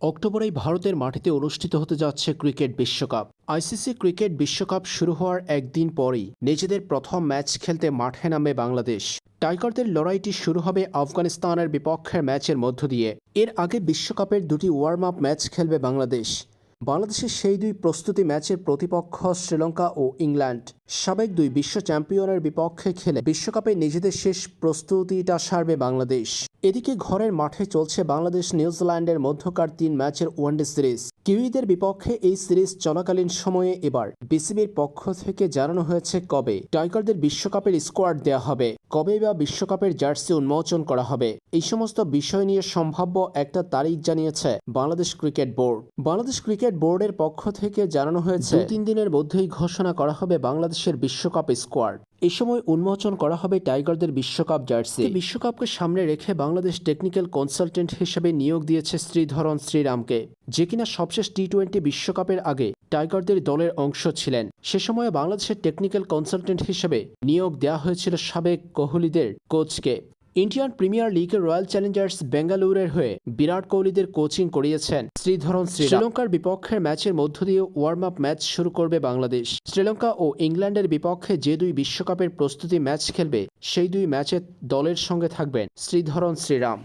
অক্টোবরেই ভারতের মাটিতে অনুষ্ঠিত হতে যাচ্ছে ক্রিকেট বিশ্বকাপ। আইসিসি ক্রিকেট বিশ্বকাপ শুরু হওয়ার একদিন পরই নিজেদের প্রথম ম্যাচ খেলতে মাঠে নামবে বাংলাদেশ। টাইগারদের লড়াইটি শুরু হবে আফগানিস্তানের বিপক্ষের ম্যাচের মধ্য দিয়ে। এর আগে বিশ্বকাপের দুটি ওয়ার্ম আপ ম্যাচ খেলবে বাংলাদেশ। বাংলাদেশের সেই দুই প্রস্তুতি ম্যাচের প্রতিপক্ষ শ্রীলঙ্কা ও ইংল্যান্ড। সাবেক দুই বিশ্ব চ্যাম্পিয়নের বিপক্ষে খেলে বিশ্বকাপে নিজেদের শেষ প্রস্তুতিটা সারবে বাংলাদেশ। এদিকে ঘরের মাঠে চলছে বাংলাদেশ নিউজিল্যান্ডের মধ্যকার তিন ম্যাচের ওয়ানডে সিরিজ। কিউইদের বিপক্ষে এই সিরিজ চলাকালীন সময়ে এবার বিসিবির পক্ষ থেকে জানানো হয়েছে কবে টাইগারদের বিশ্বকাপের স্কোয়াড দেওয়া হবে, কবে বা বিশ্বকাপের জার্সি উন্মোচন করা হবে, এই সমস্ত বিষয় নিয়ে সম্ভাব্য একটা তারিখ জানিয়েছে Bangladesh cricket board. Bangladesh cricket বোর্ডের পক্ষ থেকে জানানো হয়েছে তিন দিনের মধ্যেই ঘোষণা করা হবে বাংলাদেশের বিশ্বকাপ স্কোয়াড। এই সময় উন্মোচন করা হবে টাইগারদের বিশ্বকাপ জার্সি। বিশ্বকাপকে সামনে রেখে বাংলাদেশ টেকনিক্যাল কনসালটেন্ট হিসেবে নিয়োগ দিয়েছে শ্রীধরন শ্রীরামকে। যে কিনা সবশেষ টি টোয়েন্টি বিশ্বকাপের আগে টাইগারদের দলের অংশ ছিলেন। সে সময়ে বাংলাদেশের টেকনিক্যাল কনসালটেন্ট হিসেবে নিয়োগ দেওয়া হয়েছিল সাবেক কোহলিদের কোচকে। ইন্ডিয়ান প্রিমিয়ার লিগের রয়্যাল চ্যালেঞ্জার্স বেঙ্গালুরের হয়ে বিরাট কোহলিদের কোচিং করিয়েছেন শ্রীধরন শ্রী শ্রীলঙ্কার বিপক্ষের ম্যাচের মধ্য দিয়ে ওয়ার্ম আপ ম্যাচ শুরু করবে বাংলাদেশ। শ্রীলঙ্কা ও ইংল্যান্ডের বিপক্ষে যে দুই বিশ্বকাপের প্রস্তুতি ম্যাচ খেলবে, সেই দুই ম্যাচে দলের সঙ্গে থাকবেন শ্রীধরন শ্রীরাম।